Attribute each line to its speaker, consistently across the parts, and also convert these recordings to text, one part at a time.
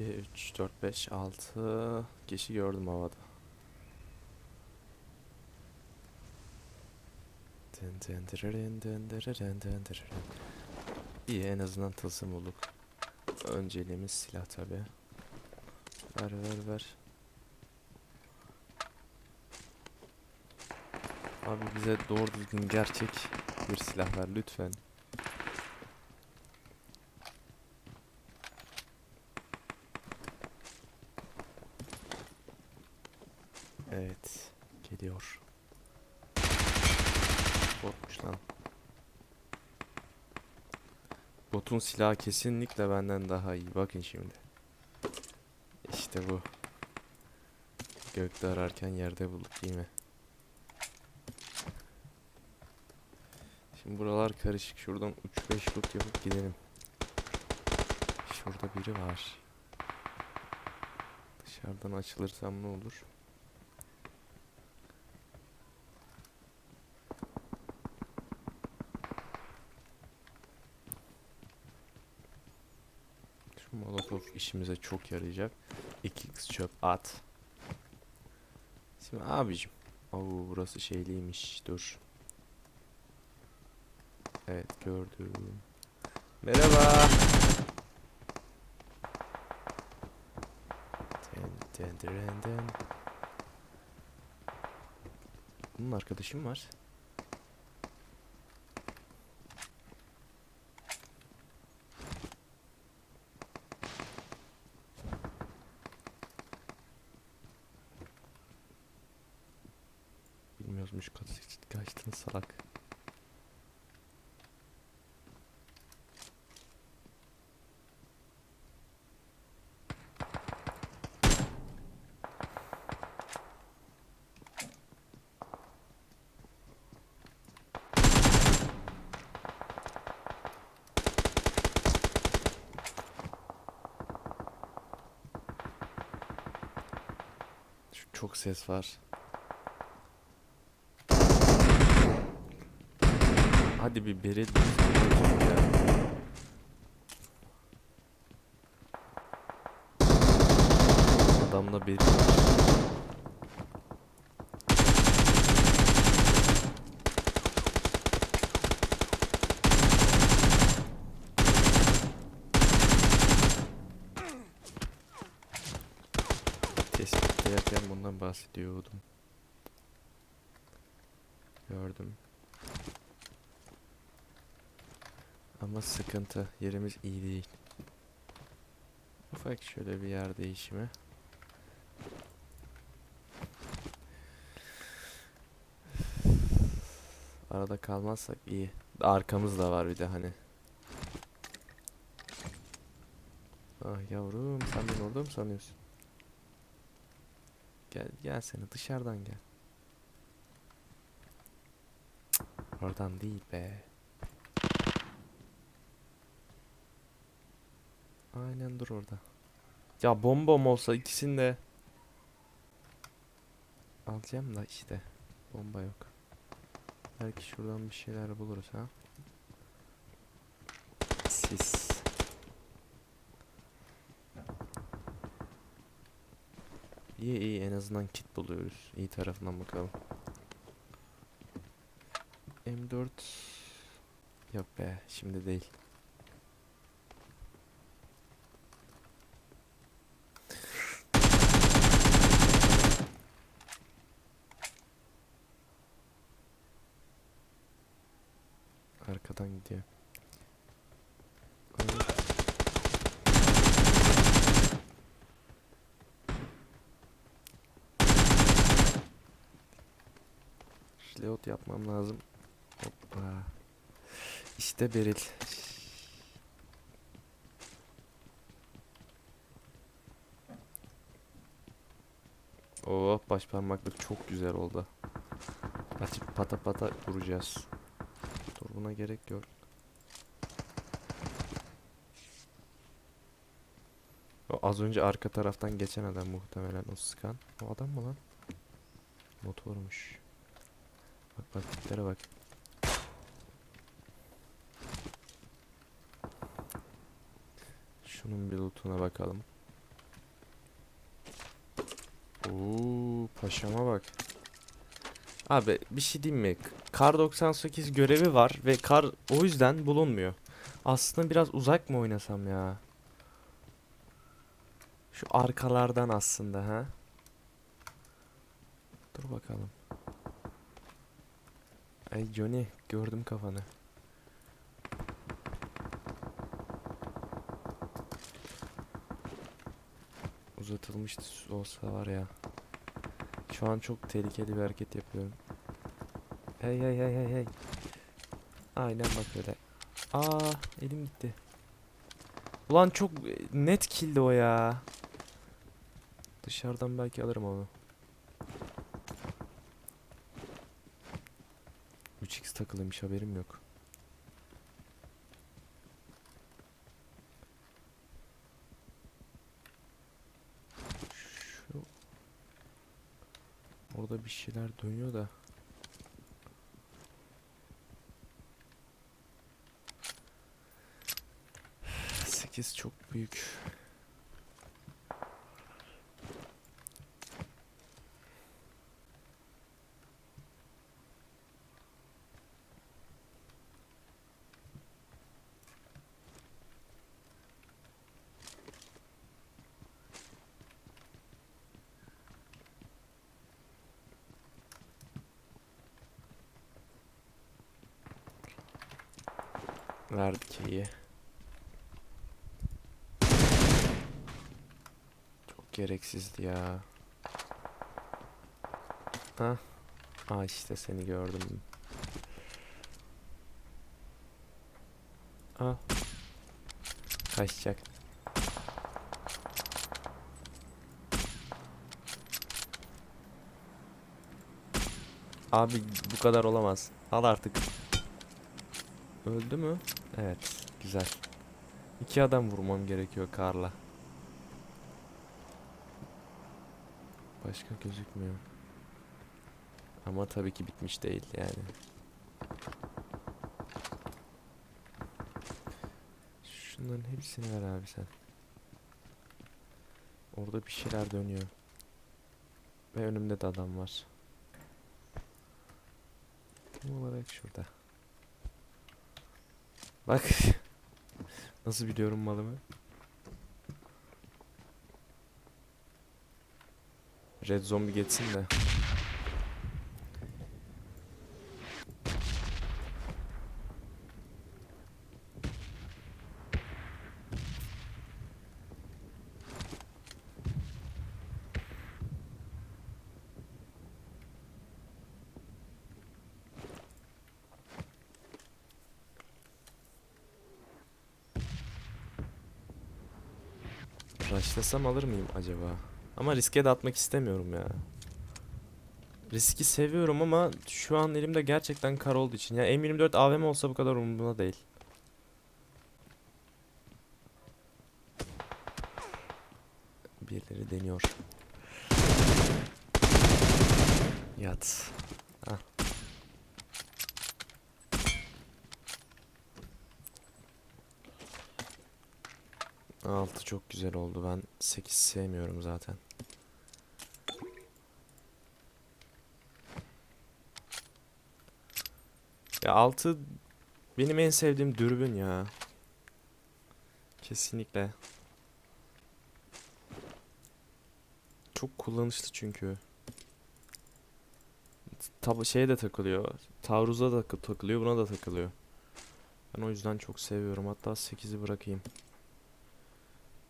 Speaker 1: 2, 3, 4, 5, 6 kişi gördüm havada. İyi en azından tılsım bulduk. Önceliğimiz silah tabi. Ver ver ver. Abi bize doğru düzgün gerçek bir silah ver lütfen. Evet, geliyor. Botmuş lan. Botun silahı kesinlikle benden daha iyi. Bakın şimdi. İşte bu. Gökte ararken yerde bulduk değil mi? Şimdi buralar karışık. Şuradan 3-5 loot yapıp gidelim. Şurada biri var. Dışarıdan açılırsam ne olur? Şu molotof işimize çok yarayacak. 2x çöp at. Şimdi abicim. Oo burası şeyliymiş. Dur. Evet gördüm. Merhaba. Den den den den. Bunun arkadaşım var. Bilmiyormuş kaç kaçtın salak. Şu Çok ses var. Hadi bir beri. Adamla beri bahsediyordum. Gördüm. Ama sıkıntı. Yerimiz iyi değil. Ufak şöyle bir yer değişimi. Arada kalmazsak iyi. Arkamız da var bir de hani. Ah yavrum sen beni orada mı sanıyorsun? Gel gel seni dışarıdan gel. Oradan değil be. Aynen dur orada. Ya bombam olsa ikisini de alacağım da işte bomba yok. Belki şuradan bir şeyler buluruz ha. Sis. İyi iyi en azından kit buluyoruz. İyi tarafından bakalım. M4 Yok be şimdi değil. Arkadan gidiyor. Ay. Reload yapmam lazım. Hoppa. İşte Beril. Oh başparmaklık çok güzel oldu. Açıp pata pata vuracağız. Dur buna gerek yok. O az önce arka taraftan geçen adam muhtemelen o sıkan. O adam mı lan? Motormuş. Bak bak bak. Şunun bir lootuna bakalım. Oo, paşama bak. Abi bir şey diyeyim mi? Kar 98 görevi var ve kar o yüzden bulunmuyor. Aslında biraz uzak mı oynasam ya? Şu arkalardan aslında ha. Dur bakalım. Ay Johnny gördüm kafanı. Uzatılmıştı olsa var ya. Şu an çok tehlikeli bir hareket yapıyorum. Hey hey hey hey hey. Aynen bak öyle. Aa elim gitti. Ulan çok e, net killdi o ya. Dışarıdan belki alırım onu. Takılıymış haberim yok. Şu Orada bir şeyler dönüyor da. Sekiz çok büyük. Verdik iyi. Çok gereksizdi ya. Ha? Aa işte seni gördüm. Aa. Kaçacak. Abi bu kadar olamaz. Al artık. Öldü mü? Evet, güzel. İki adam vurmam gerekiyor karla. Başka gözükmüyor. Ama tabii ki bitmiş değil yani. Şunların hepsini ver abi sen. Orada bir şeyler dönüyor. Ve önümde de adam var. Tam olarak şurada. Bak. Nasıl biliyorum malımı? Red zombi geçsin de. Rushlasam alır mıyım acaba? Ama riske de atmak istemiyorum ya. Riski seviyorum ama şu an elimde gerçekten kar olduğu için. Ya M24 AVM olsa bu kadar umurumda değil. Birileri deniyor. Yat. Ah. Altı çok güzel oldu. Ben 8 sevmiyorum zaten. Ya 6 benim en sevdiğim dürbün ya. Kesinlikle. Çok kullanışlı çünkü. Tabi şeye de takılıyor. Taarruza da takı- takılıyor, buna da takılıyor. Ben o yüzden çok seviyorum. Hatta 8'i bırakayım.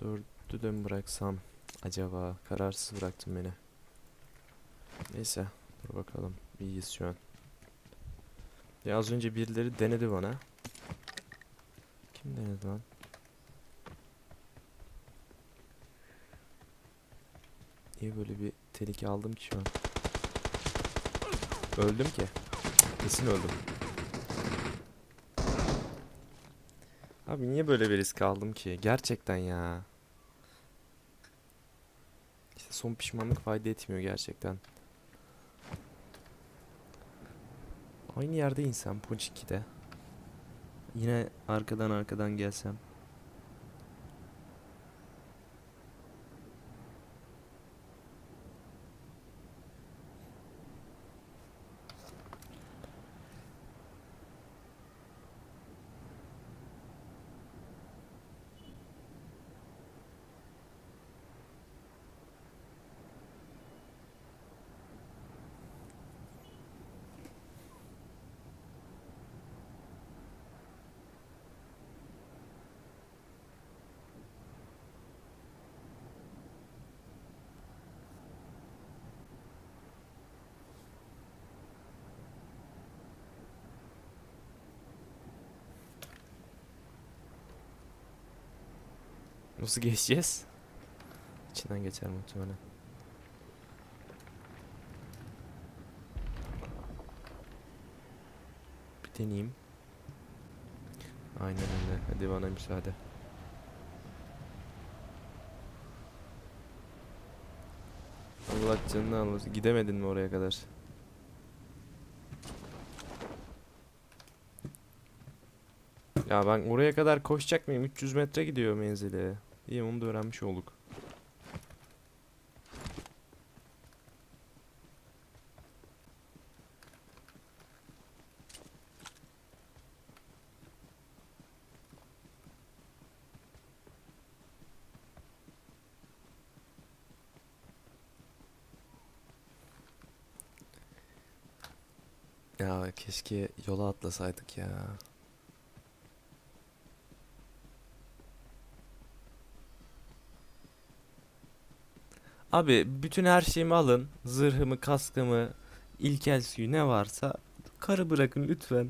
Speaker 1: Dördü de mi bıraksam acaba? Kararsız bıraktım beni. Neyse. Dur bakalım. İyiyiz şu an. Ya az önce birileri denedi bana. Kim denedi lan? Niye böyle bir tehlike aldım ki şu an? Öldüm ki. Kesin öldüm. Abi niye böyle bir risk aldım ki? Gerçekten ya. İşte son pişmanlık fayda etmiyor gerçekten. Aynı yerde insem Punch 2'de. Yine arkadan arkadan gelsem. Nasıl geçeceğiz? İçinden geçer muhtemelen. Bir deneyeyim. Aynen öyle. Hadi bana müsaade. Allah canını almasın. Gidemedin mi oraya kadar? Ya ben oraya kadar koşacak mıyım? 300 metre gidiyor menzili. İyi onu da öğrenmiş olduk. Ya keşke yola atlasaydık ya. Abi bütün her şeyimi alın. Zırhımı, kaskımı, ilkel suyu ne varsa karı bırakın lütfen.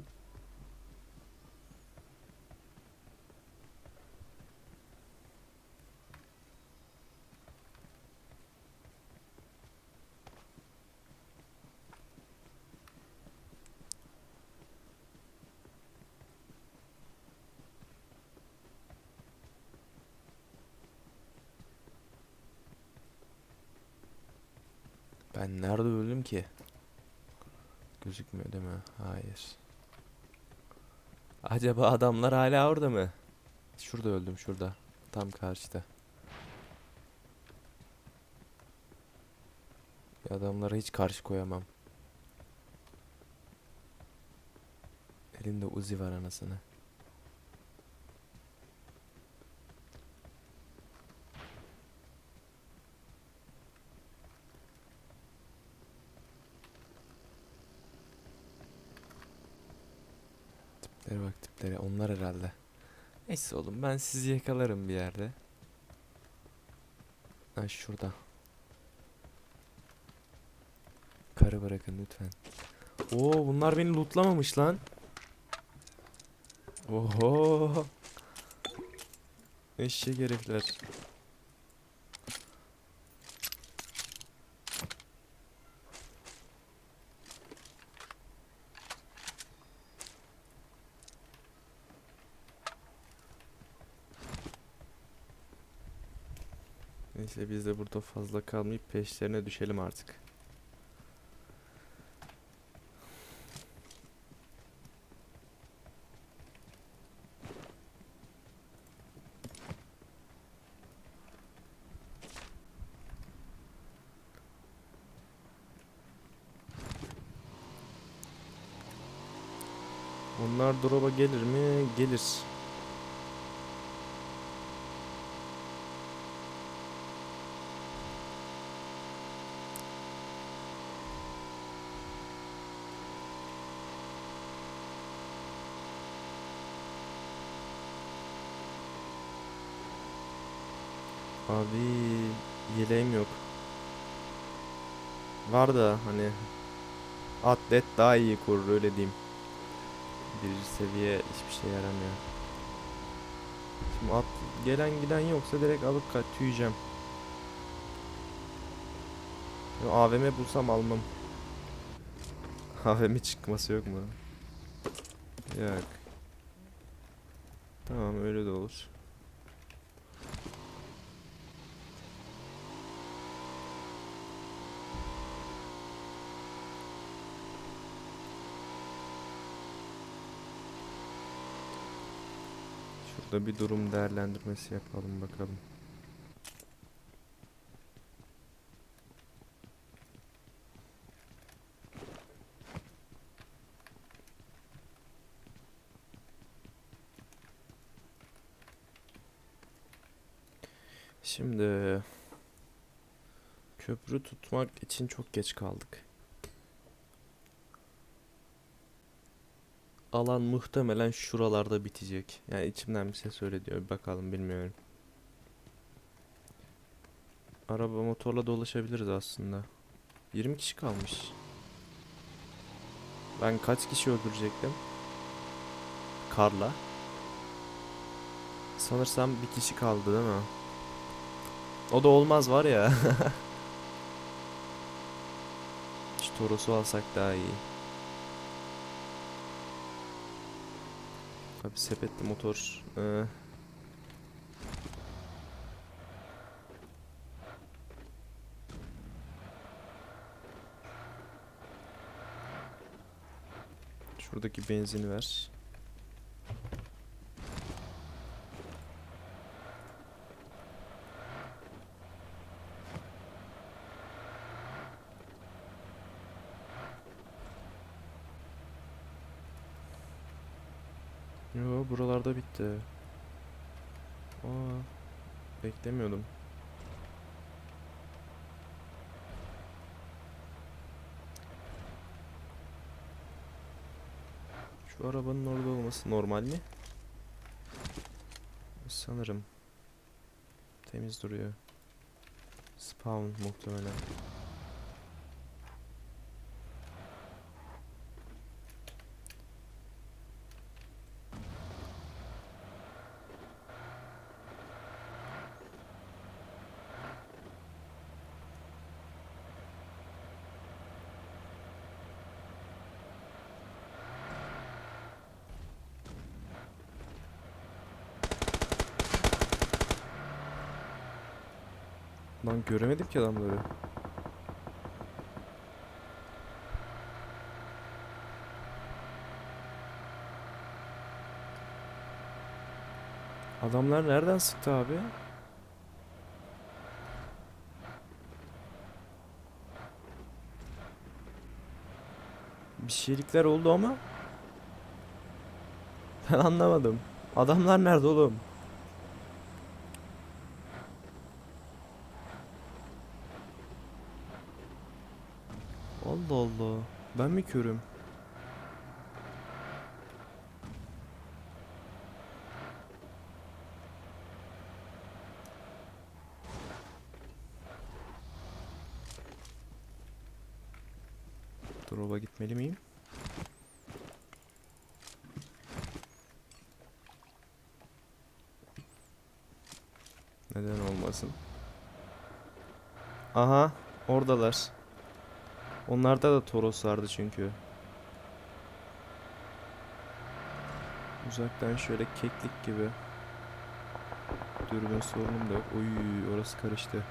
Speaker 1: Ben nerede öldüm ki? Gözükmüyor değil mi? Hayır. Acaba adamlar hala orada mı? Şurada öldüm şurada. Tam karşıda. Adamlara hiç karşı koyamam. Elimde Uzi var anasını. Tiplere bak tiplere. Onlar herhalde. Neyse oğlum ben sizi yakalarım bir yerde. Ha şurada. Karı bırakın lütfen. Oo bunlar beni lootlamamış lan. Oho. Eşek herifler. Neyse biz de burada fazla kalmayıp peşlerine düşelim artık. Onlar drop'a gelir mi? Gelir. Abi yeleğim yok. Var da hani atlet daha iyi korur öyle diyeyim. Birinci seviye hiçbir şey yaramıyor. Şimdi at gelen giden yoksa direkt alıp kaç tüyeceğim. Ya AVM bulsam almam. AVM çıkması yok mu? Yok. Tamam öyle de olur. Şurada bir durum değerlendirmesi yapalım bakalım. Şimdi köprü tutmak için çok geç kaldık. Alan muhtemelen şuralarda bitecek. Yani içimden bir ses öyle diyor. Bakalım bilmiyorum. Araba motorla dolaşabiliriz aslında. 20 kişi kalmış. Ben kaç kişi öldürecektim? Karla. Sanırsam bir kişi kaldı değil mi? O da olmaz var ya. Şu Toros'u alsak daha iyi. Abi sepetli motor. Ee, Şuradaki benzini ver. Buralarda bitti. Aa, beklemiyordum. Şu arabanın orada olması normal mi? Sanırım. Temiz duruyor. Spawn muhtemelen. Lan göremedim ki adamları. Adamlar nereden sıktı abi? Bir şeylikler oldu ama ben anlamadım. Adamlar nerede oğlum? Allah Allah. Ben mi körüm? Drop'a gitmeli miyim? Neden olmasın? Aha, oradalar. Onlarda da Toros vardı çünkü. Uzaktan şöyle keklik gibi. Dürbün sorunum da yok. Oy orası karıştı.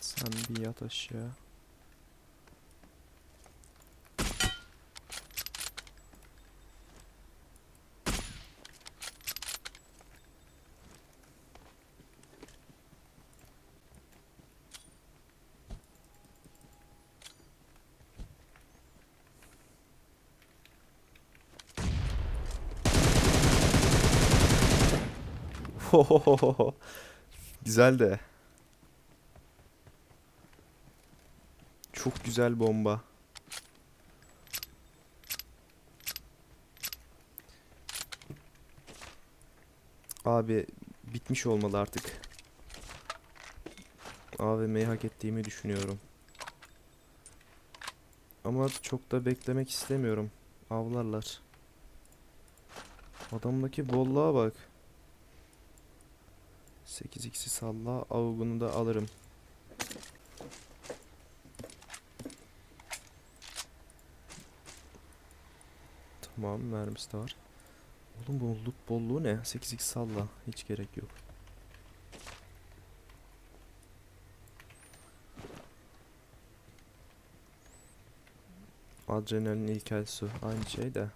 Speaker 1: Sen bir yat aşağı. Güzel de. Çok güzel bomba. Abi bitmiş olmalı artık. AVM'yi hak ettiğimi düşünüyorum. Ama çok da beklemek istemiyorum. Avlarlar. Adamdaki bolluğa bak. 8x'i salla. Avgunu da alırım. Tamam mermisi de var. Oğlum bolluk bolluğu ne? 8x salla. Hiç gerek yok. Adrenalin ilkel su. Aynı şey de.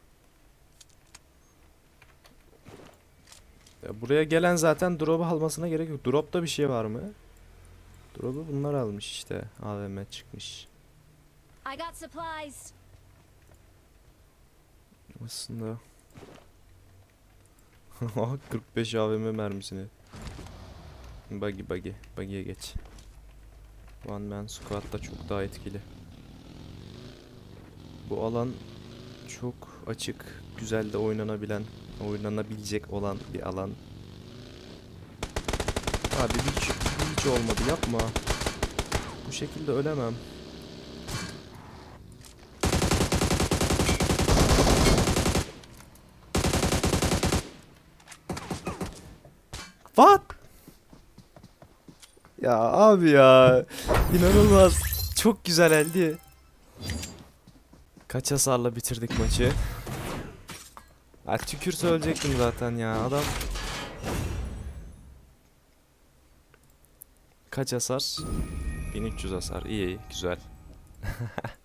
Speaker 1: Ya buraya gelen zaten drop'u almasına gerek yok. Drop'ta bir şey var mı? Drop'u bunlar almış işte. AVM çıkmış.
Speaker 2: I got supplies.
Speaker 1: Aslında. Aha, 45 AVM mermisini. Buggy buggy. Buggy'ye geç. One man squad da çok daha etkili. Bu alan çok açık, güzel de oynanabilen, oynanabilecek olan bir alan. Abi hiç, hiç olmadı yapma. Bu şekilde ölemem. What? Ya abi ya. İnanılmaz. Çok güzel eldi. Kaç hasarla bitirdik maçı? Ha tükürse ölecektim zaten ya adam. Kaç hasar? 1300 hasar. İyi, güzel.